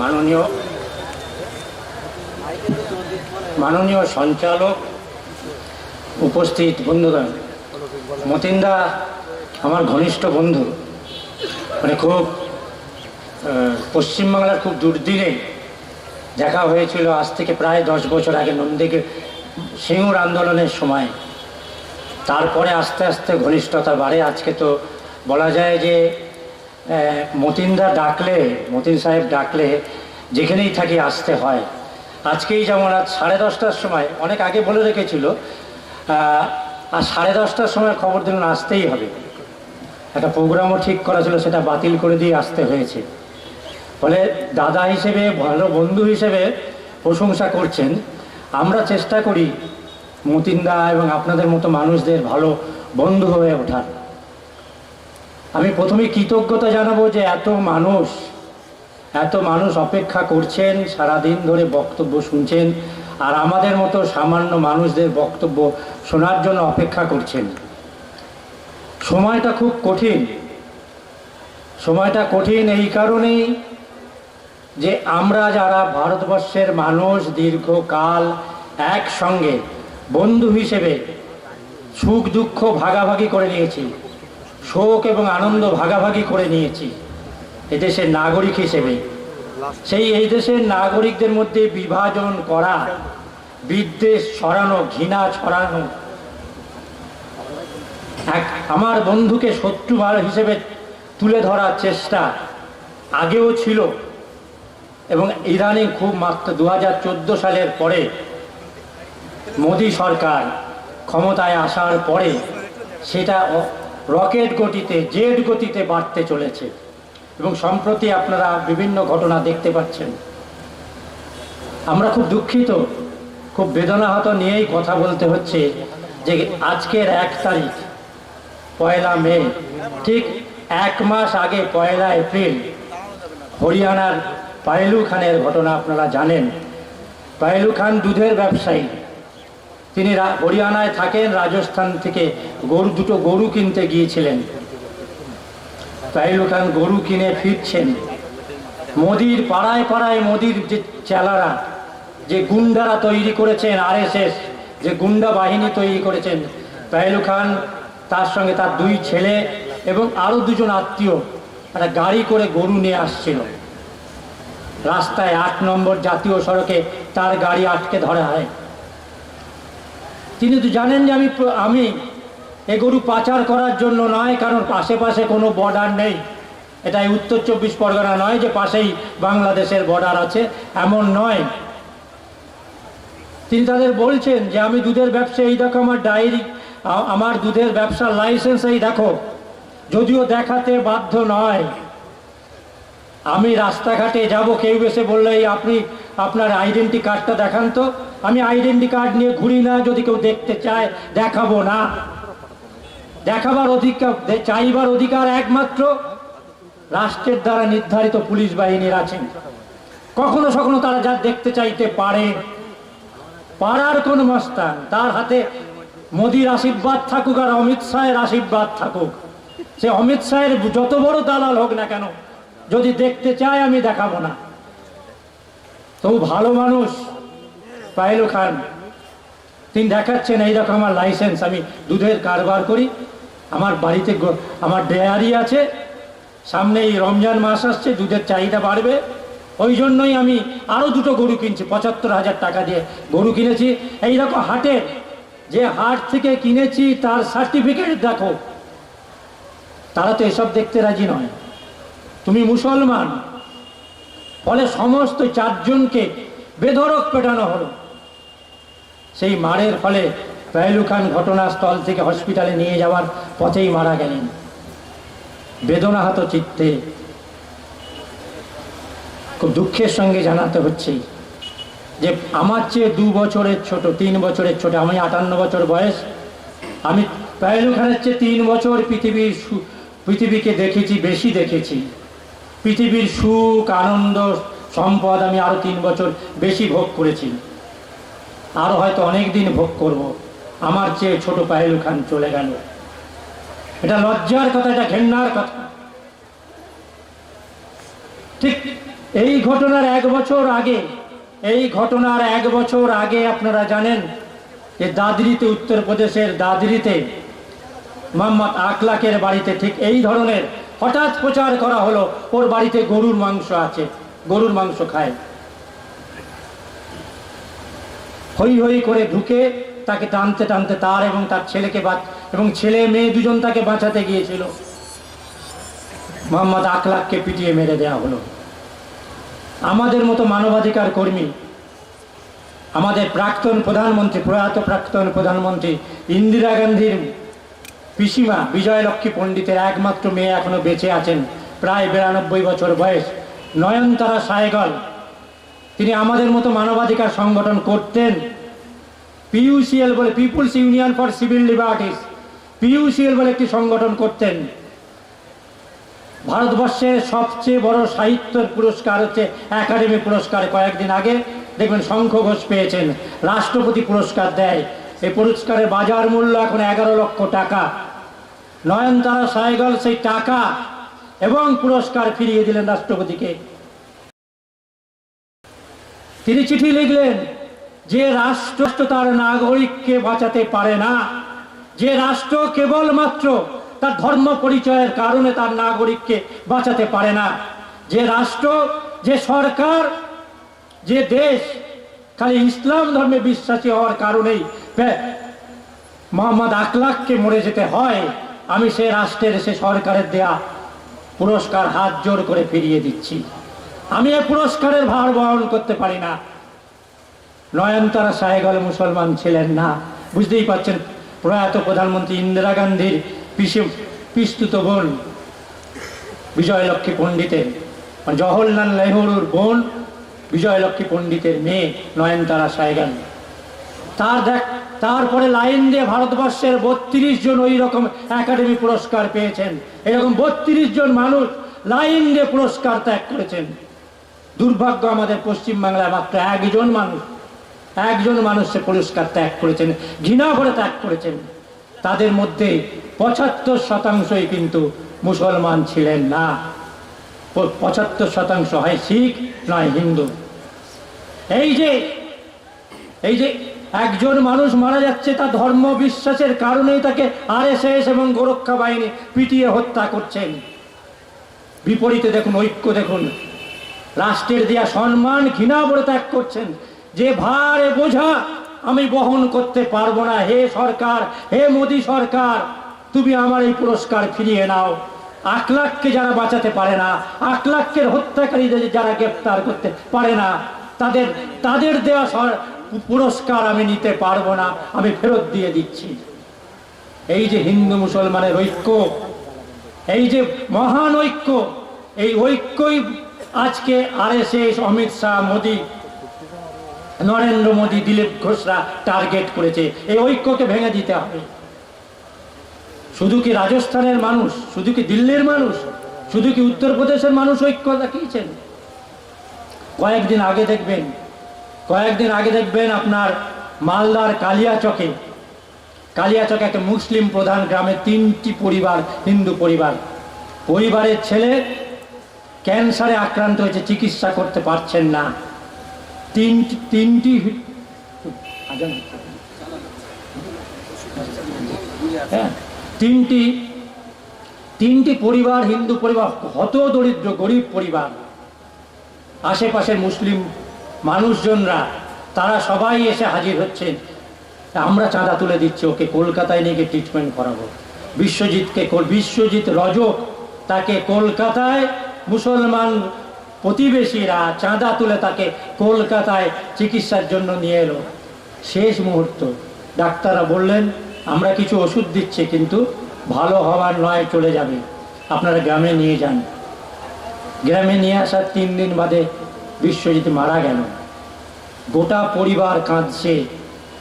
মাননীয় মাননীয় সঞ্চালক উপস্থিত বন্ধুগণ, মতিন্দা আমার ঘনিষ্ঠ বন্ধু মানে খুব পশ্চিমবাংলার খুব দুর্দিনে দেখা হয়েছিল আজ থেকে প্রায় দশ বছর আগে নন্দীকে সিঙ্গুর আন্দোলনের সময়। তারপরে আস্তে আস্তে ঘনিষ্ঠতা বাড়ে। আজকে তো বলা যায় যে মতিনদা ডাকলে, মতিন সাহেব ডাকলে যেখানেই থাকি আসতে হয়। আজকেই যেমন আজ সাড়ে দশটার সময়, অনেক আগে বলে রেখেছিল আর সাড়ে দশটার সময় খবর দিলেন আসতেই হবে। একটা প্রোগ্রামও ঠিক করা ছিল, সেটা বাতিল করে দিয়ে আসতে হয়েছে। ফলে দাদা হিসেবে, ভালো বন্ধু হিসেবে প্রশংসা করছেন। আমরা চেষ্টা করি মতিনদা এবং আপনাদের মতো মানুষদের ভালো বন্ধু হয়ে ওঠার। আমি প্রথমে কৃতজ্ঞতা জানাব যে এত মানুষ এত মানুষ অপেক্ষা করছেন, সারাদিন ধরে বক্তব্য শুনছেন, আর আমাদের মতো সামান্য মানুষদের বক্তব্য শোনার জন্য অপেক্ষা করছেন। সময়টা খুব কঠিন। সময়টা কঠিন এই কারণেই যে আমরা যারা ভারতবর্ষের মানুষ দীর্ঘকাল একসঙ্গে, বন্ধু হিসেবে সুখ দুঃখ ভাগাভাগি করে নিয়েছি। শোক এবং আনন্দ ভাগাভাগি করে নিয়েছি। এদেশের নাগরিক হিসেবে। সেই এই দেশের নাগরিকদের মধ্যে বিভাজন করা, বিদ্বেষ ছড়ানো, ঘৃণা ছড়ানো, এক আমার বন্ধুকে শত্রু হিসেবে তুলে ধরার চেষ্টা আগেও ছিল এবং ইরানে খুব মাত্র দু হাজার চোদ্দ সালের পরে মোদী সরকার ক্ষমতায় আসার পরে সেটা রকেট গতিতে জেড গতিতে বাড়তে চলেছে। এবং সম্প্রতি আপনারা বিভিন্ন ঘটনা দেখতে পাচ্ছেন। আমরা খুব দুঃখিত, খুব বেদনাহত নিয়েই কথা বলতে হচ্ছে যে আজকের এক তারিখ, পয়লা মে, ঠিক এক মাস আগে পয়লা এপ্রিল, হরিয়ানার পায়েলু খানের ঘটনা আপনারা জানেন। পায়েলু খান দুধের ব্যবসায়ী। তিনি হরিয়ানায় থাকেন, রাজস্থান থেকে গরু দুটো গরু কিনতে গিয়েছিলেন। পায়েলু খান গরু কিনে ফিরছেন। মোদির পাড়ায় পাড়ায় মোদির যে চেলারা, যে গুন্ডারা তৈরি করেছেন আরএসএস, যে গুন্ডা বাহিনী তৈরি করেছেন পায়েলু খান তার সঙ্গে তার দুই ছেলে এবং আরও দুজন আত্মীয় একটা গাড়ি করে গরু নিয়ে আসছিল। রাস্তায় আট নম্বর জাতীয় সড়কে তার গাড়ি আটকে ধরা হয়। তিনি তো জানেন যে আমি আমি এ গরু পাচার করার জন্য নয়, কারণ আশেপাশে কোনো বর্ডার নেই। এটা উত্তর চব্বিশ পরগনা নয় যে পাশেই বাংলাদেশের বর্ডার আছে, এমন নয়। তিনি তাদের বলছেন যে, আমি দুধের ব্যবসা এই দেখো আমার ডায়েরি আমার দুধের ব্যবসার লাইসেন্স এই দেখো। যদিও দেখাতে বাধ্য নয়। আমি রাস্তাঘাটে যাব, কেউ এসে বললে আপনি আপনার আইডেন্টি কার্ডটা দেখান তো। আমি আইডেন্টি কার্ড নিয়ে ঘুরি না, যদি কেউ দেখতে চায়, দেখাবো না। দেখাবার অধিকার, চাইবার অধিকার একমাত্র রাষ্ট্রের দ্বারা নির্ধারিত পুলিশ বাহিনীর আছেন। কখনো কখনো তারা যা দেখতে চাইতে পারে। পাড়ার কোন মস্তান, তার হাতে মোদির আশীর্বাদ থাকুক আর অমিত শাহের আশীর্বাদ থাকুক। সে অমিত শাহের যত বড় দালাল হোক না কেন যদি দেখতে চায়, আমি দেখাবো না। তবু ভালো মানুষ পায়েলু খান, তিনি দেখাচ্ছেন, এই দেখো আমার লাইসেন্স আমি দুধের কারবার করি, আমার বাড়িতে আমার ডেয়ারি আছে সামনে এই রমজান মাস আসছে, দুধের চাহিদা বাড়বে, ওই জন্যই আমি আরও দুটো গরু কিনছি, পঁচাত্তর হাজার টাকা দিয়ে গরু কিনেছি। এই দেখো হাটের যে হাট থেকে কিনেছি, তার সার্টিফিকেট দেখো। তারা তো এসব দেখতে রাজি নয়। তুমি মুসলমান। ফলে সমস্ত চারজনকে বেধরক পেটানো হলো। সেই মারের ফলে পেহলু খান ঘটনাস্থল থেকে হসপিটালে নিয়ে যাওয়ার পথেই মারা গেলেন। বেদনাহত চিত্তে খুব দুঃখের সঙ্গে জানাতে হচ্ছে যে আমার চেয়ে দু বছরের ছোট, তিন বছরের ছোট, আমি আটান্ন বছর বয়স, আমি পেহলু খানের চেয়ে তিন বছর পৃথিবীর পৃথিবীকে দেখেছি, বেশি দেখেছি। পৃথিবীর সুখ, আনন্দ, সম্পদ আমি আরও তিন বছর বেশি ভোগ করেছি। আরও হয়তো অনেক দিন ভোগ করব। আমার চেয়ে ছোট পাহেলু খান চলে গেল। এটা লজ্জার কথা, এটা ঘেন্নার কথা। ঠিক এই ঘটনার এক বছর আগে, এই ঘটনার এক বছর আগে আপনারা জানেন যে দাদরিতে, উত্তরপ্রদেশের দাদরিতে মোহাম্মদ আকলাকের বাড়িতে ঠিক এই ধরনের হঠাৎ প্রচার করা হলো, ওর বাড়িতে গরুর মাংস আছে, গরুর মাংস খায়। হই হই করে ঢুকে তাকে টানতে টানতে তার এবং তার ছেলেকে এবং ছেলে মেয়ে দুজন তাকে বাঁচাতে গিয়েছিল। মোহাম্মদ আকলাককে পিটিয়ে মেরে দেওয়া হলো। আমাদের মতো মানবাধিকার কর্মী, আমাদের প্রাক্তন প্রধানমন্ত্রী, প্রয়াত প্রাক্তন প্রধানমন্ত্রী ইন্দিরা গান্ধীর পিসিমা, বিজয়লক্ষ্মী পণ্ডিতের একমাত্র মেয়ে এখনও বেঁচে আছেন, প্রায় বিরানব্বই বছর বয়স। নয়নতারা সায়গল, তিনি আমাদের মতো মানবাধিকার সংগঠন করতেন। পিইউসিএল বলে peoples union for civil liberties, PUCL বলে একটি সংগঠন করতেন। ভারতবর্ষের সবচেয়ে বড় সাহিত্যের পুরস্কার হচ্ছে একাডেমি পুরস্কার। কয়েকদিন আগে দেখবেন শঙ্খ ঘোষ পেয়েছেন, রাষ্ট্রপতি পুরস্কার দেয়। এই পুরস্কারের বাজার মূল্য এখন এগারো লক্ষ টাকা। নয়নতারা সাইগল সেই টাকা এবং পুরস্কার ফিরিয়ে দিলেন রাষ্ট্রপতিকে। তিনি চিঠি লিখলেন যে রাষ্ট্র তার নাগরিককে বাঁচাতে পারে না, যে রাষ্ট্র কেবলমাত্র তার ধর্ম পরিচয়ের কারণে তার নাগরিককে বাঁচাতে পারে না, যে রাষ্ট্র, যে সরকার, যে দেশ, খালি ইসলাম ধর্মে বিশ্বাসী হওয়ার কারণেই মোহাম্মদ আকলাককে মরে যেতে হয়, আমি সে রাষ্ট্রের, সে সরকারের দেয়া পুরস্কার হাত জোর করে ফিরিয়ে দিচ্ছি। আমি এ পুরস্কারের ভার বহন করতে পারি না। নয়নতারা সাহেগল মুসলমান ছিলেন না। বুঝতেই পারছেন, প্রয়াত প্রধানমন্ত্রী ইন্দিরা গান্ধীর পিসে, পিস্তুত বোন, বিজয়লক্ষ্মী পণ্ডিতের জওহরলাল নেহরুর বোন, বিজয়লক্ষ্মী পণ্ডিতের মেয়ে নয়নতারা সাহেগান তার দেখ তারপরে লাইন দিয়ে ভারতবর্ষের বত্রিশ জন ওই রকম একাডেমি পুরস্কার পেয়েছেন। এরকম বত্রিশ জন মানুষ লাইন দিয়ে পুরস্কার ত্যাগ করেছেন। দুর্ভাগ্য আমাদের পশ্চিমবাংলায় মাত্র একজন মানুষ একজন মানুষ সে পুরস্কার ত্যাগ করেছেন, ঘৃণা করে ত্যাগ করেছেন। তাদের মধ্যে পঁচাত্তর শতাংশই কিন্তু মুসলমান ছিলেন না। পঁচাত্তর শতাংশ হয় শিখ, নয় হিন্দু। এই যে এই যে একজন মানুষ মারা যাচ্ছে তার ধর্ম বিশ্বাসের কারণেই তাকে আরএসএস এবং গোরক্ষা বাহিনী পিটিয়ে হত্যা করছেন। বিপরীতে দেখুন, ঐক্য দেখুন। রাষ্ট্রের দেয়া সম্মান ঘৃণা বলে ত্যাগ করছেন। যে ভার বোঝা আমি বহন করতে পারব না। হে সরকার, হে মোদী সরকার, তুমি আমার এই পুরস্কার ফিরিয়ে নাও। আখলাখকে যারা বাঁচাতে পারে না, আখলাখের হত্যাকারীদের যারা গ্রেপ্তার করতে পারে না, তাদের তাদের দেওয়া পুরস্কার আমি নিতে পারব না, আমি ফেরত দিয়ে দিচ্ছি। এই যে হিন্দু মুসলমানের ঐক্য, এই যে মহান ঐক্য, এই ঐক্যই আজকে আরএসএস, অমিত শাহ, মোদী, নরেন্দ্র মোদী, দিলীপ ঘোষরা টার্গেট করেছে। এই ঐক্যকে ভেঙে দিতে হবে। শুধু কি রাজস্থানের মানুষ, শুধু কি দিল্লির মানুষ, শুধু কি উত্তরপ্রদেশের মানুষ ঐক্য দেখিয়েছেন? কয়েকদিন আগে দেখবেন কয়েকদিন আগে দেখবেন আপনার মালদার কালিয়াচকে কালিয়াচকে একটা মুসলিম প্রধান গ্রামে তিনটি পরিবার, হিন্দু পরিবার। পরিবারের ছেলে ক্যান্সারে আক্রান্ত হয়েছে, চিকিৎসা করতে পারছেন না। তিনটি তিনটি হ্যাঁ তিনটি তিনটি পরিবার হিন্দু পরিবার হত দরিদ্র গরিব পরিবার। আশেপাশের মুসলিম মানুষজনরা, তারা সবাই এসে হাজির হচ্ছেন। আমরা চাঁদা তুলে দিচ্ছি, ওকে কলকাতায় নিয়ে গিয়ে ট্রিটমেন্ট করাবো। বিশ্বজিৎকে বিশ্বজিৎ রজক, তাকে কলকাতায় মুসলমান প্রতিবেশীরা চাঁদা তুলে তাকে কলকাতায় চিকিৎসার জন্য নিয়ে এলো। শেষ মুহূর্ত, ডাক্তাররা বললেন, আমরা কিছু ওষুধ দিচ্ছি, কিন্তু ভালো হওয়ার নয়, চলে যাবে। আপনারা গ্রামে নিয়ে যান। গ্রামে নিয়ে আসার তিন দিন বাদে বিশ্বজিৎ মারা গেল। গোটা পরিবার কাঁদছে।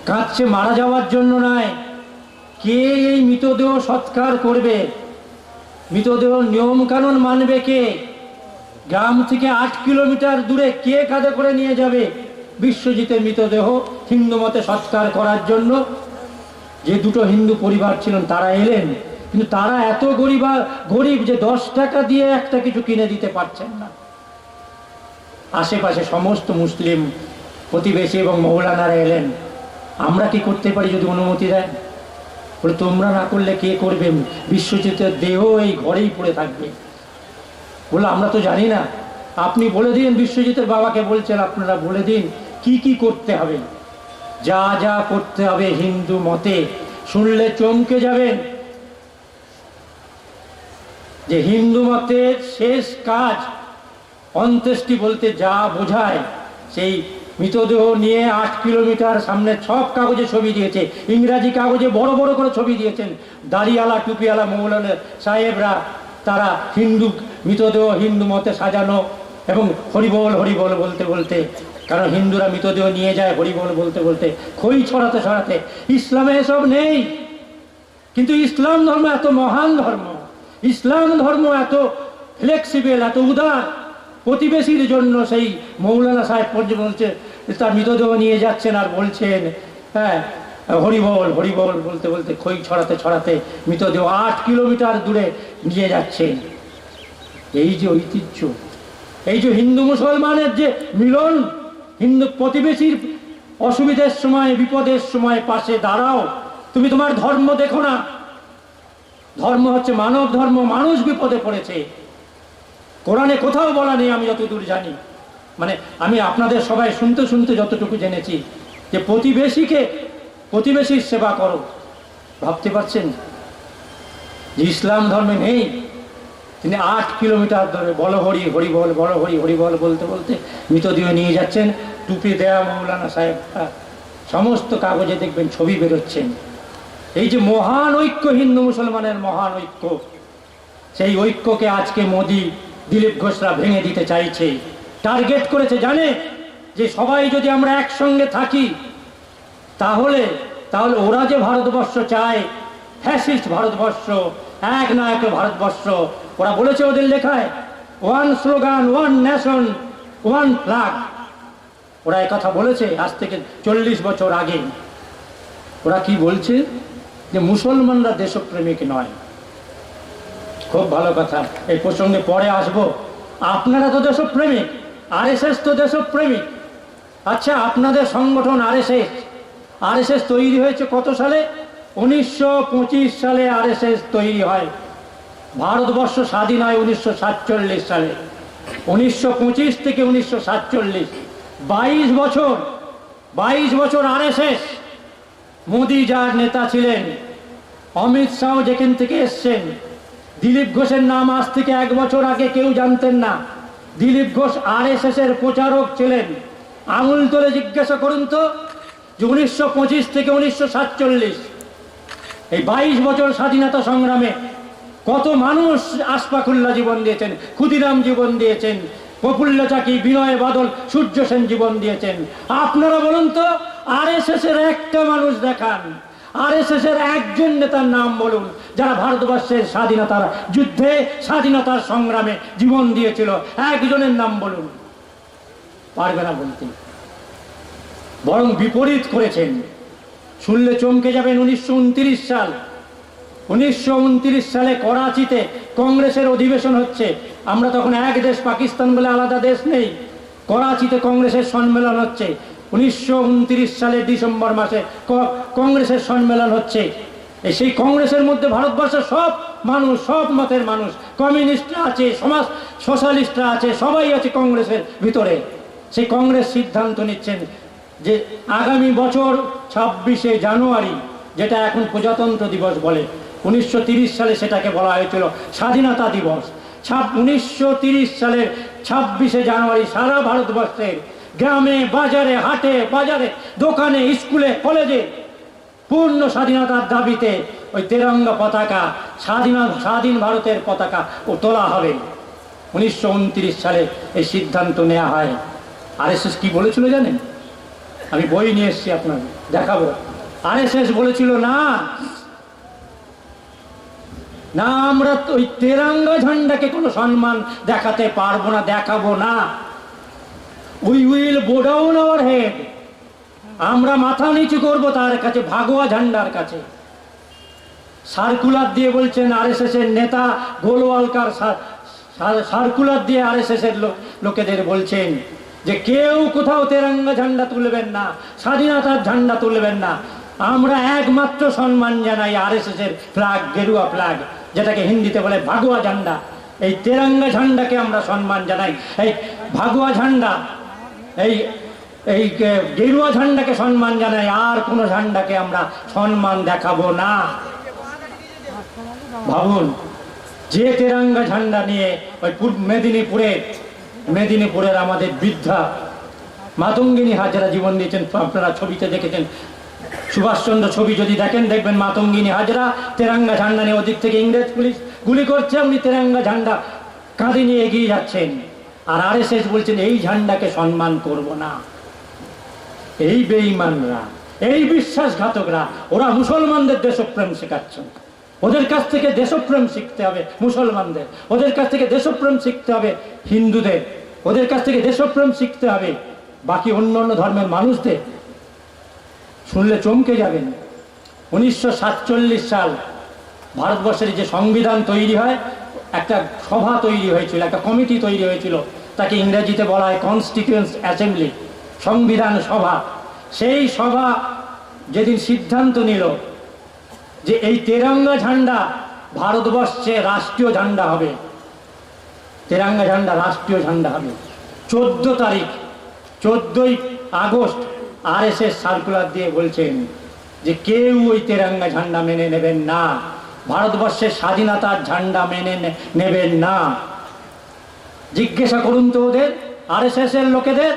কাঁদছে মারা যাওয়ার জন্য নয়। কে এই মৃতদেহ সৎকার করবে? মৃতদেহ নিয়ম কানুন মানবে কে? গ্রাম থেকে আট কিলোমিটার দূরে কে কাঁধে করে নিয়ে যাবে বিশ্বজিতের মৃতদেহ হিন্দু মতে সৎকার করার জন্য? যে দুটো হিন্দু পরিবার ছিলেন, তারা এলেন। কিন্তু তারা এত গরিব গরিব যে দশ টাকা দিয়ে একটা কিছু কিনে দিতে পারছেন না। আশেপাশে সমস্ত মুসলিম প্রতিবেশী এবং মৌলানারা এলেন। আমরা কি করতে পারি যদি অনুমতি দেন? বলে, তোমরা না করলে কে করবে? বিশ্বজিতের দেহ এই ঘরেই পড়ে থাকবে। বলে, আমরা তো জানি না। আপনি বলে দিন, বিশ্বজিতের বাবাকে বলছেন, আপনারা বলে দিন, কি কি করতে হবে? যা যা করতে হবে হিন্দু মতে, শুনলে চমকে যাবেন যে হিন্দু মতের শেষ কাজ অন্ত্যেষ্টি বলতে যা বোঝায়, সেই মৃতদেহ নিয়ে আট কিলোমিটার সামনে সব কাগজে ছবি দিয়েছে, ইংরাজি কাগজে বড় বড় করে ছবি দিয়েছেন। দাড়িওয়ালা টুপিওয়ালা মৌলানা সাহেবরা, তারা হিন্দু, মৃতদেহ হিন্দু মতে সাজানো এবং হরিবল হরিবল বলতে বলতে, কারণ হিন্দুরা মৃতদেহ নিয়ে যায় হরিবল বলতে বলতে, খই ছড়াতে ছড়াতে, ইসলামে এসব নেই। কিন্তু ইসলাম ধর্ম এত মহান ধর্ম, ইসলাম ধর্ম এত ফ্লেক্সিবল এত উদার প্রতিবেশীর জন্য সেই মৌলানা সাহেব পর্যন্ত তার মৃতদেহ নিয়ে যাচ্ছেন আর বলছেন হ্যাঁ হরিবল হরিবল বলতে বলতে খই ছড়াতে ছড়াতে মৃতদেহ আট কিলোমিটার দূরে নিয়ে যাচ্ছেন। এই যে ঐতিহ্য, এই যে হিন্দু মুসলমানের যে মিলন, হিন্দু প্রতিবেশীর অসুবিধের সময়, বিপদের সময় পাশে দাঁড়াও। তুমি তোমার ধর্ম দেখো না। ধর্ম হচ্ছে মানব ধর্ম, মানুষ বিপদে পড়েছে। কোরআনে কোথাও বলা নেই, আমি যতদূর জানি। মানে আমি আপনাদের সবাই শুনতে শুনতে যতটুকু জেনেছি যে প্রতিবেশীকে প্রতিবেশীর সেবা করো। ভাবতে পারছেন? যে ইসলাম ধর্মে নেই, তিনি আট কিলোমিটার ধরে বল হরি হরি বল বল হরি হরি বল বলতে বলতে মৃতদেহ নিয়ে যাচ্ছেন। টুপি দেয়া মৌলানা সাহেব সমস্ত কাগজে দেখবেন ছবি বেরোচ্ছেন। এই যে মহান ঐক্য, হিন্দু মুসলমানের মহান ঐক্য, সেই ঐক্যকে আজকে মোদি দিলীপ ঘোষরা ভেঙে দিতে চাইছে। টার্গেট করেছে, জানে? যে সবাই যদি আমরা একসঙ্গে থাকি, তাহলে তাহলে ওরা যে ভারতবর্ষ চায় ফ্যাসিস্ট ভারতবর্ষ, এক না এক ভারতবর্ষ। ওরা বলেছে ওদের লেখায় one slogan one nation one flag ওরা কথা বলেছে আজ থেকে চল্লিশ বছর আগে। ওরা কি বলছে? যে মুসলমানরা দেশপ্রেমিক নয়। খুব ভালো কথা। এই প্রসঙ্গে পরে আসব। আপনারা তো দেশপ্রেমিক এস তো দেশপ্রেমিক। আচ্ছা আপনাদের সংগঠন R S S R S S তৈরি হয়েছে কত সালে? উনিশশো পঁচিশ সালে আরএসএস তৈরি হয়। ভারতবর্ষ স্বাধীন হয় উনিশশো সাতচল্লিশ সালে। উনিশশো পঁচিশ থেকে উনিশশো সাতচল্লিশ। বাইশ বছর বাইশ বছর আর এস এস মোদি যার নেতা ছিলেন, অমিত শাহ যেখান থেকে এসছেন দিলীপ ঘোষের নাম আজ থেকে এক বছর আগে কেউ জানতেন না। দিলীপ ঘোষ আর এর প্রচারক ছিলেন। আঙুল তোলে জিজ্ঞাসা করুন তো, যে উনিশশো থেকে উনিশশো সাতচল্লিশ, এই বাইশ বছর স্বাধীনতা সংগ্রামে কত মানুষ আশপাকুল্লা জীবন দিয়েছেন, ক্ষুদিরাম জীবন দিয়েছেন, প্রফুল্ল চাকি, বিনয় বাদল, সূর্য সেন জীবন দিয়েছেন। আপনারা বলুন তো আর এস এর একটা মানুষ দেখান। আর এর একজন নেতার নাম বলুন, যারা ভারতবর্ষের স্বাধীনতার যুদ্ধে, স্বাধীনতার সংগ্রামে জীবন দিয়েছিল, একজনের নাম বলুন। পারবে না বলতে। বরং বিপরীত করেছেন। শুনলে চমকে যাবেন উনিশশো উনত্রিশ সাল। উনিশশো উনত্রিশ সালে করাচিতে কংগ্রেসের অধিবেশন হচ্ছে। আমরা তখন এক দেশ পাকিস্তান বলে আলাদা দেশ নেই। করাচিতে কংগ্রেসের সম্মেলন হচ্ছে। উনিশশো সালের ডিসেম্বর মাসে কংগ্রেসের সম্মেলন হচ্ছে। সেই কংগ্রেসের মধ্যে ভারতবর্ষের সব মানুষ, সব মতের মানুষ, কমিউনিস্টরা আছে, সমাজ সোশ্যালিস্টরা আছে, সবাই আছে কংগ্রেসের ভিতরে। সেই কংগ্রেস সিদ্ধান্ত নিচ্ছেন যে আগামী বছর ছাব্বিশে জানুয়ারি, যেটা এখন প্রজাতন্ত্র দিবস বলে, উনিশশো সালে সেটাকে বলা হয়েছিল স্বাধীনতা দিবস। ছাব উনিশশো সালের ছাব্বিশে জানুয়ারি সারা ভারতবর্ষের গ্রামে, বাজারে, হাটে, বাজারে, দোকানে, স্কুলে, কলেজে পূর্ণ স্বাধীনতার দাবিতে ওই তেরঙ্গা পতাকা, স্বাধীন স্বাধীন ভারতের পতাকা ও তোলা হবে। উনিশশো সালে এই সিদ্ধান্ত নেওয়া হয়। আরএসএস কি বলেছিল জানেন? আমি বই নিয়ে এসেছি আপনাকে দেখাবো। আরএসএস বলেছিল, না না, আমরা ওই তেরঙ্গা ঝান্ডাকে কোনো সম্মান দেখাতে পারব না, দেখাবো না। We will bow down head আমরা মাথা নিচু করব তার কাছে, ভাগোয়া ঝান্ডার কাছে। সার্কুলার দিয়ে বলছেন আরএসএস এর নেতা গোলওয়ালকার সার- সার- সার্কুলার দিয়ে আরএসএস এর লোক- লোকেদের বলছেন যে কেউ কোথাও তেরঙ্গা ঝান্ডা তুলবেন না, স্বাধীনতার ঝান্ডা তুলবেন না। আমরা একমাত্র সম্মান জানাই আর এস এর ফ্ল্যাগ গেরুয়া ফ্ল্যাগ যেটাকে হিন্দিতে বলে ভাগুয়া ঝান্ডা। এই তেরঙ্গা ঝান্ডাকে আমরা সম্মান জানাই। এই ভাগুয়া ঝান্ডা এই এই গেরুয়া ঝান্ডাকে সম্মান জানাই, আর কোনো ঝান্ডাকে আমরা সম্মান দেখাবো না। ভাবুন, যে তেরাঙ্গা ঝান্ডা নিয়ে ওই মেদিনীপুরে, মেদিনীপুরের আমাদের বৃদ্ধা মাতঙ্গিনী হাজরা জীবন দিয়েছেন। আপনারা ছবিতে দেখেছেন। সুভাষচন্দ্র ছবি যদি দেখেন, দেখবেন মাতঙ্গিনী হাজরা তেরঙ্গা ঝান্ডা নিয়ে ওদিক থেকে ইংরেজ পুলিশ গুলি করছে। উনি তেরাঙ্গা ঝান্ডা কাঁধে নিয়ে এগিয়ে যাচ্ছেন। আর আর বলছেন, এই ঝান্ডাকে সম্মান করব না। এই বেঈমানরা, এই বিশ্বাসঘাতকরা, ওরা মুসলমানদের দেশপ্রেম শেখাচ্ছেন। ওদের কাছ থেকে দেশপ্রেম শিখতে হবে মুসলমানদের। ওদের কাছ থেকে দেশপ্রেম শিখতে হবে হিন্দুদের। ওদের কাছ থেকে দেশপ্রেম শিখতে হবে বাকি অন্য অন্য ধর্মের মানুষদের। শুনলে চমকে যাবেন, উনিশশো সাতচল্লিশ সাল ভারতবর্ষের যে সংবিধান তৈরি হয় একটা সভা তৈরি হয়েছিল, একটা কমিটি তৈরি হয়েছিল, তাকে ইংরেজিতে বলা হয় কনস্টিটিউয়েন্স অ্যাসেম্বলি সংবিধান সভা। সেই সভা যেদিন সিদ্ধান্ত নিল যে এই তেরঙ্গা ঝান্ডা ভারতবর্ষে রাষ্ট্রীয় ঝান্ডা হবে, তেরঙ্গা ঝান্ডা রাষ্ট্রীয় ঝান্ডা হবে। চোদ্দ তারিখ, চোদ্দই August R S S circular দিয়ে বলছেন যে কেউ ওই তেরঙ্গা ঝান্ডা মেনে নেবেন না। ভারতবর্ষের স্বাধীনতার ঝান্ডা মেনে নেবেন না। জিজ্ঞাসা করুন তো ওদের আর এস এর লোকেদের,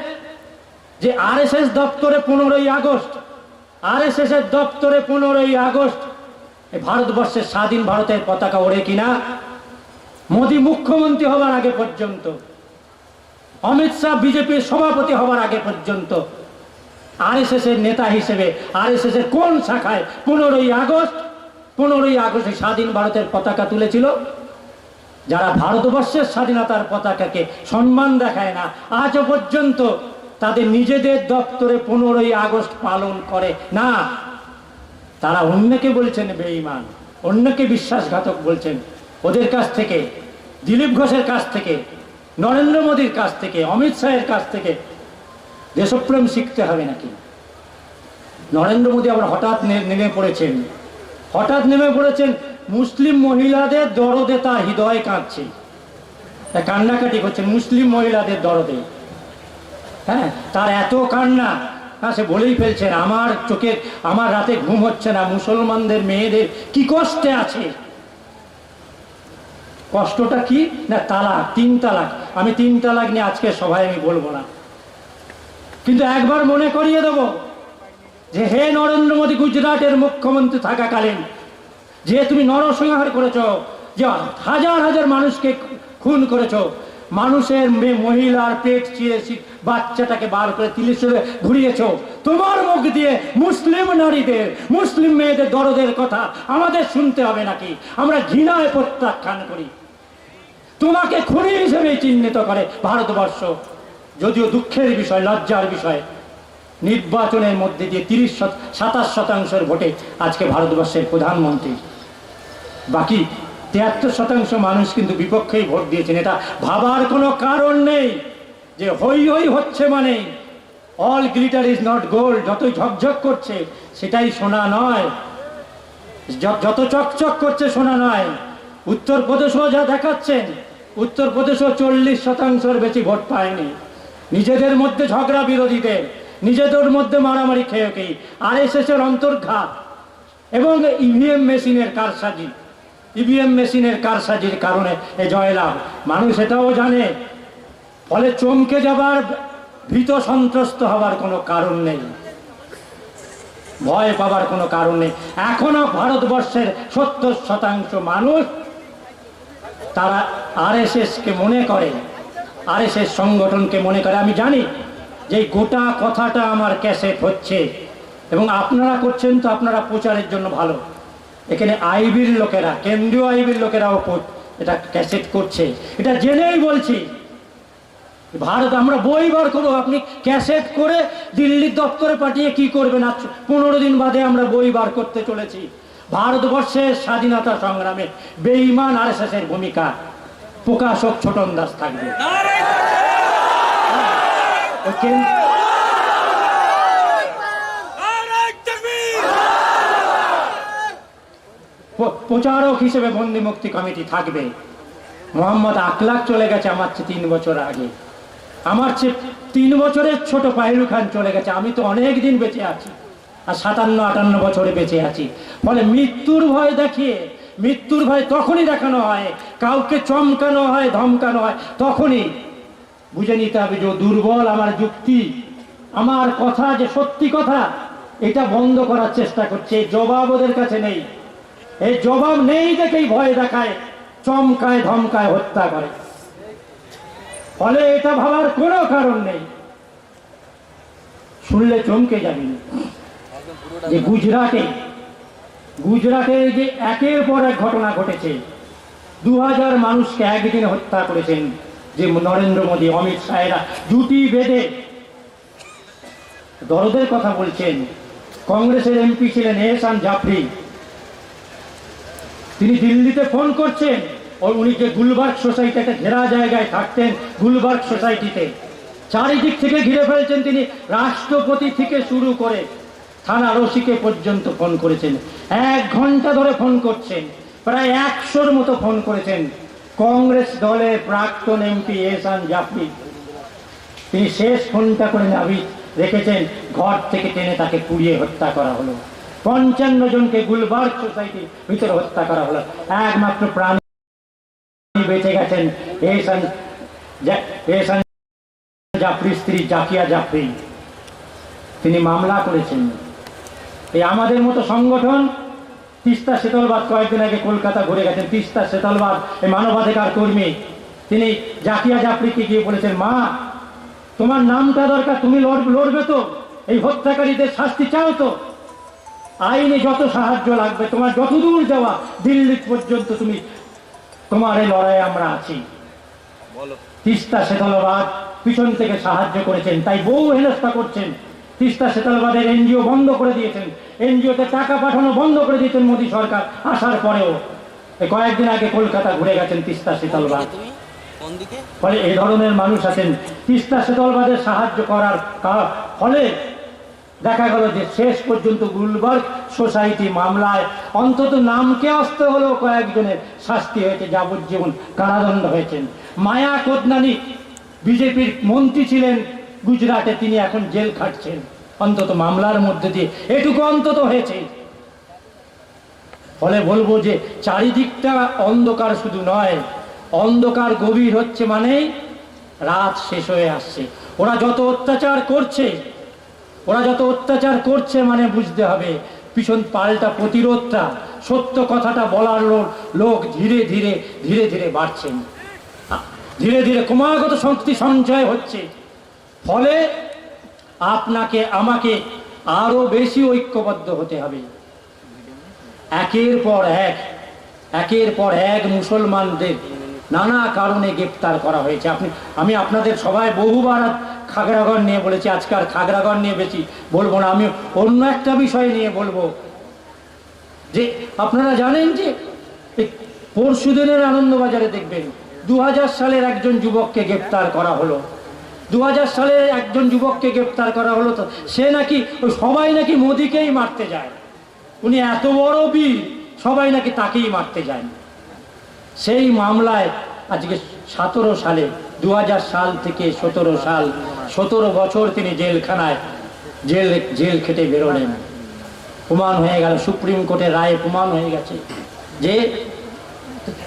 যে আর এস এস দপ্তরে পনেরোই আগস্ট আর এস এর দপ্তরে পনেরোই আগস্ট ভারতবর্ষের স্বাধীন ভারতের পতাকা ওড়ে কিনা? মোদী মুখ্যমন্ত্রী হবার আগে পর্যন্ত, অমিত শাহ বিজেপির সভাপতি হবার আগে পর্যন্ত আরএসএস এর নেতা হিসেবে আরএসএস এর কোন শাখায় পনেরোই আগস্ট পনেরোই আগস্টে স্বাধীন ভারতের পতাকা তুলেছিল। যারা ভারতবর্ষের স্বাধীনতার পতাকাকে সম্মান দেখায় না আজও পর্যন্ত তাদের নিজেদের দপ্তরে পনেরোই আগস্ট পালন করে না। তারা অন্যকে বলছেন বেঈমান, অন্যকে বিশ্বাসঘাতক বলছেন। ওদের কাছ থেকে, দিলীপ ঘোষের কাছ থেকে, নরেন্দ্র মোদীর কাছ থেকে, অমিত শাহের কাছ থেকে দেশপ্রেম শিখতে হবে নাকি? নরেন্দ্র মোদী আবার হঠাৎ নেমে পড়েছেন। হঠাৎ নেমে পড়েছেন মুসলিম মহিলাদের দরদে তার হৃদয় কাঁদছে তা কান্নাকাটি করছেন মুসলিম মহিলাদের দরদে। হ্যাঁ তার এত কান্না হ্যাঁ সে বলেই ফেলছেন আমার চোখে, আমার রাতে ঘুম হচ্ছে না, মুসলমানদের মেয়েদের কি কষ্টে আছে? কষ্টটা কি? না, তালাক, তিন তালাক। আমি তিন তালাক নিয়ে আজকে সভায় আমি বলব না। কিন্তু একবার মনে করিয়ে দেব যে হে নরেন্দ্র মোদী গুজরাটের মুখ্যমন্ত্রী থাকাকালীন, যে তুমি নরসংহার করেছ, যে হাজার হাজার মানুষকে খুন করেছ, মানুষের মেয়ে মহিলার পেট চিরে বাচ্চাটাকে বার করে তিলিশে ঘুরিয়েছ। তোমার মুখ দিয়ে মুসলিম নারীদের, মুসলিম মেয়েদের দরদের কথা আমাদের শুনতে হবে নাকি? আমরা ঘৃণায় প্রত্যাখ্যান করি। তোমাকে খুনি হিসেবে চিহ্নিত করে ভারতবর্ষ। যদিও দুঃখের বিষয়, লজ্জার বিষয় নির্বাচনের মধ্যে দিয়ে তিরিশ সাতাশ শতাংশের ভোটে আজকে ভারতবর্ষের প্রধানমন্ত্রী। বাকি তিয়াত্তর শতাংশ মানুষ কিন্তু বিপক্ষেই ভোট দিয়েছেন। এটা ভাবার কোনো কারণ নেই যে হই হই হচ্ছে মানে। All glitter is not gold যতই ঝকঝক করছে, সেটাই সোনা নয়। যত চকচক করছে, সোনা নয়। উত্তরপ্রদেশও যা দেখাচ্ছেন উত্তরপ্রদেশও চল্লিশ শতাংশের বেশি ভোট পায়নি। নিজেদের মধ্যে ঝগড়া বিরোধীদের নিজেদের মধ্যে মারামারি খেয়ে খেয়ে। আর এস এর অন্তর্ঘাত। এবং ইভিএম মেশিনের কারসাজি। ইভিএম মেশিনের কারসাজির কারণে এ জয়লাভ। মানুষ এটাও জানে, ফলে চমকে যাবার ভীত সন্ত্রস্ত হবার কোনো কারণ নেই। ভয় পাবার কোনো কারণ নেই। এখনও ভারতবর্ষের সত্তর শতাংশ মানুষ তারা আরএসএসকে মনে করে, আরএসএস সংগঠনকে মনে করে। আমি জানি যে গোটা কথাটা আমার ক্যাসেট হচ্ছে, এবং আপনারা করছেন তো আপনারা প্রচারের জন্য ভালো। এখানে আইবির লোকেরা, কেন্দ্রীয় আইবির লোকেরাও এটা ক্যাসেট করছে। এটা জেনেই বলছি। ভারত, আমরা বই বার করব, আপনি ক্যাসেট করে দিল্লির দপ্তরে পাঠিয়ে কি করবেন? আজ পনেরো দিন বাদে আমরা বই বার করতে চলেছি। ভারতবর্ষের স্বাধীনতা সংগ্রামে বেঈমান আর ভূমিকা। প্রকাশক ছোটন দাস থাকবে। প্রচারক হিসেবে বন্দি মুক্তি কমিটি থাকবে। মোহাম্মদ আকলাক চলে গেছে আমার চেয়ে তিন বছর আগে। আমার চেয়ে তিন বছরের ছোট পাহিলু খান চলে গেছে। আমি তো অনেক দিন বেঁচে আছি। আর সাতান্ন, আটান্ন বছরে বেঁচে আছি। ফলে মৃত্যুর ভয় দেখিয়ে, মৃত্যুর ভয় তখনই দেখানো হয়। কাউকে চমকানো হয়, ধমকানো হয়, তখনই বুঝে নিতে হবে যে দুর্বল আমার যুক্তি। আমার কথা যে সত্যি কথা, এটা বন্ধ করার চেষ্টা করছে। জবাব ওদের কাছে নেই। এই জবাব নেই দেখেই ভয় দেখায়, চমকায়, ধমকায়, হত্যা করে। ফলে এটা ভাবার কোনো কারণ নেই। শুনলে চমকে যাবি যে গুজরাটে গুজরাটে যে একের পর এক ঘটনা ঘটেছে। দু হাজার মানুষকে একদিনে হত্যা করেছেন। যে নরেন্দ্র মোদী, অমিত শাহেরা জুটি বেঁধে দরদের কথা বলছেন। কংগ্রেসের এমপি ছিলেন এহসান জাফরি। তিনি দিল্লিতে ফোন করছেন উনি যে গুলবার্গ সোসাইটি একটা ঘেরা জায়গায় থাকতেন, গুলবার্গ সোসাইটিতে। চারিদিক থেকে ঘিরে ফেলছেন তিনি, রাষ্ট্রপতি থেকে শুরু করে থানা রসিকে পর্যন্ত ফোন করেছেন। এক ঘণ্টা ধরে ফোন করছেন, প্রায় একশোর মতো ফোন করেছেন। কংগ্রেস দলের প্রাক্তন এমপি এহসান জাফরি। তিনি শেষ ফোনটা করে নাবি রেখেছেন, ঘর থেকে টেনে তাকে পুড়িয়ে হত্যা করা হলো। পঞ্চান্ন জনকে গুলবার্গ সোসাইটির ভিতরে হত্যা করা হলো। একমাত্র প্রাণী বেঁচে গেছেন এহসান এহসান জাফরি স্ত্রী জাকিয়া জাফরি। তিনি মামলা করেছেন। এই আমাদের মতো সংগঠন তিস্তা শীতলবাদ কয়েকদিন আগে কলকাতা ঘুরে গেছেন। তিস্তা শীতলবাদ এই মানবাধিকার কর্মী তিনি জাকিয়া জাফরিকে গিয়ে বলেছেন মা তোমার নামটা দরকার তুমি লড়- লড়বে তো এই হত্যাকারীদের শাস্তি চাও তো। আইনে যত সাহায্য লাগবে তোমার যত দূর যাওয়া দিল্লি পর্যন্ত তুমি তোমার এই লড়াই আমরা আছি। তিস্তা শীতলবাদ পিছন থেকে সাহায্য করেছেন তাই বউ হেনস্থা করছেন। তিস্তা শীতলবাদের এনজিও বন্ধ করে দিয়েছেন। এনজিওতে টাকা পাঠানো বন্ধ করে দিয়েছেন মোদী সরকার। আসার পরেও কয়েকদিন আগে কলকাতা ঘুরে গেছেন তিস্তা শীতলবাদ দিকে? ফলে এ ধরনের মানুষ আছেন। তিস্তা শীতলবাদের সাহায্য করার ফলে দেখা গেল যে শেষ পর্যন্ত গুলবার্গ সোসাইটি মামলায় অন্তত নামকে আসতে হলেও কয়েকজনের শাস্তি হয়েছে যাবজ্জীবন কারাদণ্ড হয়েছেন। মায়া কোদনানি বিজেপির মন্ত্রী ছিলেন গুজরাটে তিনি এখন জেল খাটছেন। অন্তত মামলার মধ্যে দিয়ে। এটুকু অন্তত হয়েছে। ফলে বলব যে, চারিদিকটা অন্ধকার শুধু নয়, অন্ধকার গভীর হচ্ছে মানেই রাত শেষ হয়ে আসছে। ওরা যত অত্যাচার করছে, ওরা যত অত্যাচার করছে মানে বুঝতে হবে, পিছন পাল্টা প্রতিরোধটা, সত্য কথাটা বলার লোক ধীরে ধীরে ধীরে ধীরে বাড়ছেন। ধীরে ধীরে ক্রমাগত শক্তি সঞ্চয় হচ্ছে। ফলে আপনাকে, আমাকে আরও বেশি ঐক্যবদ্ধ হতে হবে। একের পর এক, একের পর এক মুসলমানদের নানা কারণে গ্রেপ্তার করা হয়েছে। আপনি, আমি আপনাদের সবাই বহুবার খাগড়াগড় নিয়ে বলেছি, আজকাল খাগড়াগড় নিয়ে বেশি বলব না, আমি অন্য একটা বিষয় নিয়ে বলব। যে আপনারা জানেন যে পরশু দিনের আনন্দবাজারে দেখবেন দু হাজার সালের একজন যুবককে গ্রেপ্তার করা হলো। দু হাজার সালে একজন যুবককে গ্রেপ্তার করা হলো তো, সে নাকি, ওই সবাই নাকি মোদিকেই মারতে যায়। উনি এত বড় বীর, সবাই নাকি তাকেই মারতে যান সেই মামলায় আজকে সতেরো সালে দু হাজার সাল থেকে সতেরো সাল, সতেরো বছর তিনি জেলখানায়, জেল জেল খেটে বেরোলেন। প্রমাণ হয়ে গেল, সুপ্রিম কোর্টের রায়ে প্রমাণ হয়ে গেছে যে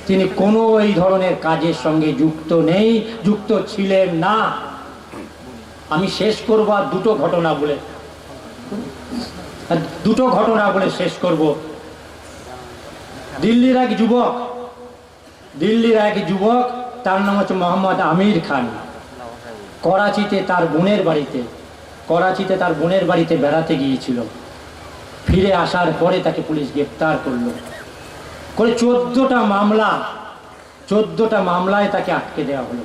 তিনি কোনো এই ধরনের কাজের সঙ্গে যুক্ত নেই, যুক্ত ছিলেন না। আমি শেষ করব আর দুটো ঘটনা বলে, দুটো ঘটনা বলে শেষ করব। দিল্লির এক যুবক, দিল্লির এক যুবক, তার নাম হচ্ছে মোহাম্মদ আমির খান। করাচিতে তার বোনের বাড়িতে, করাচিতে তার বোনের বাড়িতে বেড়াতে গিয়েছিল। ফিরে আসার পরে তাকে পুলিশ গ্রেপ্তার করল। করে চোদ্দটা মামলা, চোদ্দটা মামলায় তাকে আটকে দেওয়া হলো।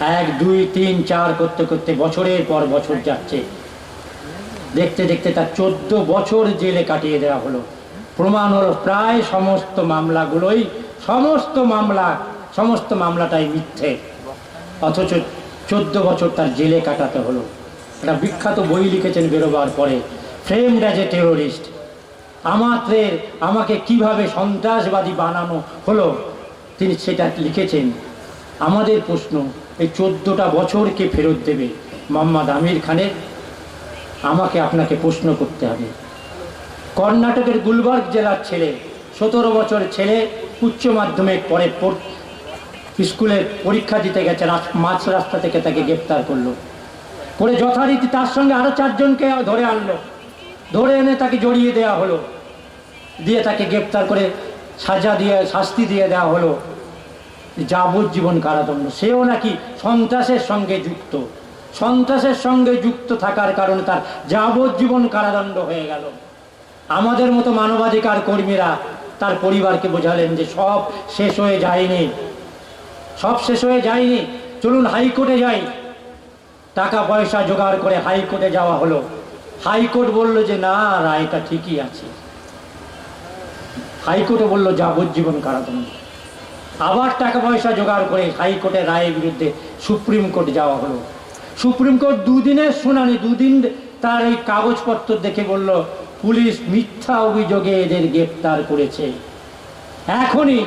এক, দুই, তিন, চার করতে করতে বছরের পর বছর যাচ্ছে। দেখতে দেখতে তার চোদ্দ বছর জেলে কাটিয়ে দেওয়া হলো। প্রমাণ হলো প্রায় সমস্ত মামলাগুলোই, সমস্ত মামলা, সমস্ত মামলাটাই মিথ্যে। অথচ চোদ্দ বছর তার জেলে কাটাতে হলো। একটা বিখ্যাত বই লিখেছেন বেরোবার পরে ফ্রেমড অ্যাজ এ টেরোরিস্ট আমাদের, আমাকে কীভাবে সন্ত্রাসবাদী বানানো হলো? তিনি সেটা লিখেছেন। আমাদের প্রশ্ন, এই চোদ্দোটা বছরকে ফেরত দেবে? মোহাম্মদ আমির খানের? আমাকে আপনাকে প্রশ্ন করতে হবে। কর্ণাটকের গুলবার্গ জেলার ছেলে, সতেরো বছর ছেলে, উচ্চ মাধ্যমিক পরে স্কুলে পরীক্ষা দিতে গেছে মাঝ রাস্তা থেকে তাকে গ্রেপ্তার করল। করে যথারীতি তার সঙ্গে আরও চারজনকে ধরে আনলো। ধরে এনে তাকে জড়িয়ে দেওয়া হলো। দিয়ে তাকে গ্রেপ্তার করে সাজা দিয়ে, শাস্তি দিয়ে দেওয়া হলো। যাবজ্জীবন কারাদণ্ড, সেও নাকি সন্ত্রাসের সঙ্গে যুক্ত। সন্ত্রাসের সঙ্গে যুক্ত থাকার কারণে তার যাবজ্জীবন কারাদণ্ড হয়ে গেল। আমাদের মতো মানবাধিকার কর্মীরা তার পরিবারকে বোঝালেন যে সব শেষ হয়ে যায়নি। সব শেষ হয়ে যায়নি। চলুন হাইকোর্টে যাই। টাকা পয়সা জোগাড় করে হাইকোর্টে যাওয়া হলো। হাইকোর্ট বলল যে, না, রায়টা ঠিকই আছে। হাইকোর্টে বলল, যাবজ্জীবন কারাদণ্ড। আবার টাকা পয়সা জোগাড় করে হাইকোর্টের রায়ের বিরুদ্ধে সুপ্রিম কোর্ট যাওয়া হলো। সুপ্রিম কোর্ট দুদিনের শুনানি, দুদিন তার এই কাগজপত্র দেখে বলল, পুলিশ মিথ্যা অভিযোগে এদের গ্রেপ্তার করেছে। এখনই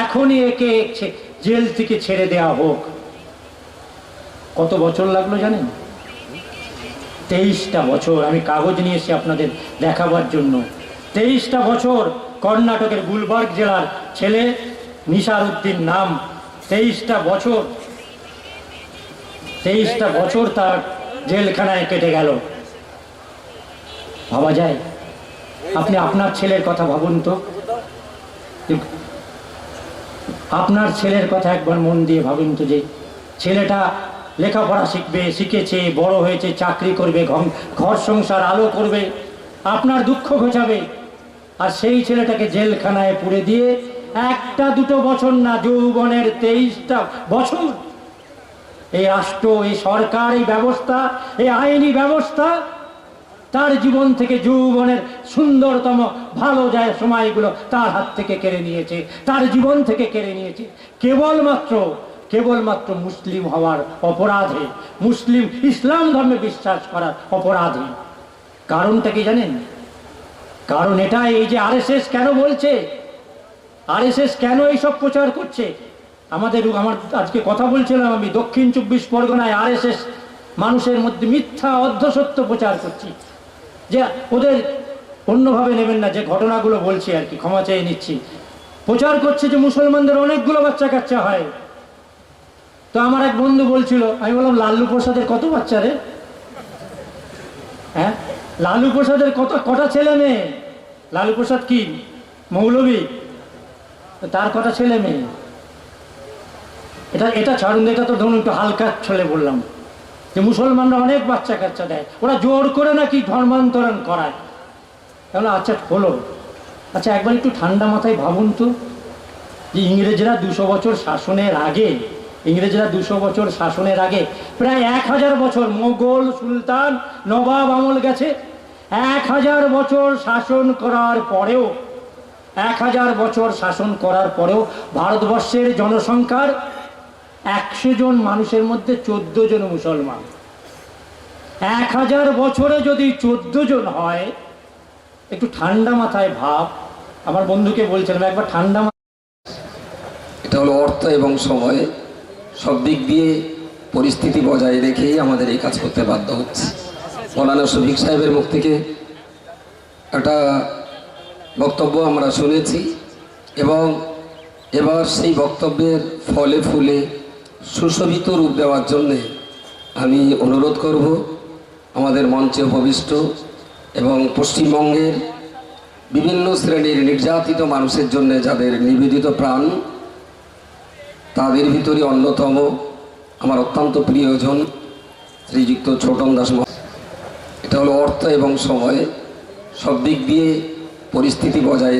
এখনই একে জেল থেকে ছেড়ে দেওয়া হোক। কত বছর লাগল জানেন? তেইশটা বছর। আমি কাগজ নিয়ে এসে আপনাদের দেখাবার জন্য। তেইশটা বছর কর্ণাটকের গুলবার্গ জেলার ছেলে নিসার উদ্দিন নাম, তেইশটা বছর তেইশটা বছর তার জেলখানায় কেটে গেল। ভাবা যায়, আপনি আপনার ছেলের কথা ভাবুন তো। আপনার ছেলের কথা একবার মন দিয়ে ভাবুন তো যে, ছেলেটা লেখাপড়া শিখবে, শিখেছে, বড় হয়েছে, চাকরি করবে ঘর সংসার আলো করবে, আপনার দুঃখ ঘোচাবে, আর সেই ছেলেটাকে জেলখানায় পুড়ে দিয়ে একটা দুটো বছর না, যৌবনের তেইশটা বছর। এই রাষ্ট্র, এই সরকার, এই ব্যবস্থা, এই আইনি ব্যবস্থা, তার জীবন থেকে যৌবনের সুন্দরতম, ভালো যায় সময়গুলো তার হাত থেকে কেড়ে নিয়েছে, তার জীবন থেকে কেড়ে নিয়েছে। কেবলমাত্র কেবলমাত্র মুসলিম হওয়ার অপরাধে, মুসলিম ইসলাম ধর্মে বিশ্বাস করার অপরাধে। কারণটা কি জানেন? কারণ এটা এই যে আরএসএস কেন বলছে? আরএসএস কেন এইসব প্রচার করছে? আমাদের আমার আজকে কথা বলছিলাম আমি, দক্ষিণ চব্বিশ পরগনায় আরএসএস মানুষের মধ্যে মিথ্যা, অর্ধসত্য প্রচার করছি। যে ওদের অন্যভাবে নেবেন না, যে ঘটনাগুলো বলছি আর কি, ক্ষমা চেয়ে নিচ্ছি। প্রচার করছে যে মুসলমানদের অনেকগুলো বাচ্চা কাচ্চা হয়। তো আমার এক বন্ধু বলছিল, আমি বললাম, লাল্লু প্রসাদের কত বাচ্চা রে? হ্যাঁ? লালু প্রসাদের কত কটা ছেলে মেয়ে? লালু প্রসাদ কি? মৌলবী তার কটা ছেলে মেয়ে। এটা এটা ছাড়ুন, এটা তো ধরুন একটু হালকা ছলে বললাম। যে মুসলমানরা অনেক বাচ্চা কাচ্চা দেয়, ওরা জোর করে নাকি ধর্মান্তরণ করায়। তাহলে আচ্ছা হলো। আচ্ছা একবার একটু ঠান্ডা মাথায় ভাবুন তো, যে ইংরেজরা দুশো বছর শাসনের আগে, ইংরেজরা দুশো বছর শাসনের আগে, প্রায় এক হাজার বছর মোগল সুলতান নবাব আমল গেছে। এক হাজার বছর শাসন করার পরেও এক হাজার বছর শাসন করার পরেও ভারতবর্ষের জনসংখ্যার একশো জন মানুষের মধ্যে চোদ্দ জন মুসলমান। এক হাজার বছরে যদি চোদ্দ জন হয়, একটু ঠান্ডা মাথায় ভাব। আমার বন্ধুকে বলছিলাম, একবার ঠান্ডা এটা হলো অর্থ এবং সময়। সব দিক দিয়ে পরিস্থিতি বজায় রেখেই আমাদের এই কাজ করতে বাধ্য হচ্ছে। মৌলানা শফিক সাহেবের মুখ থেকে একটা বক্তব্য আমরা শুনেছি এবং এবার সেই বক্তব্যের ফলে ফুলে সুশোভিত রূপ দেওয়ার জন্যে আমি অনুরোধ করব আমাদের মঞ্চে উপবিষ্ট এবং পশ্চিমবঙ্গের বিভিন্ন শ্রেণির নির্যাতিত মানুষের জন্য যাদের নিবেদিত প্রাণ, তাদের ভিতরে অন্যতম আমার অত্যন্ত প্রিয়জন শ্রীযুক্ত ছোটন দাস এটা হলো অর্থ এবং সময়। সব দিক দিয়ে পরিস্থিতি বজায়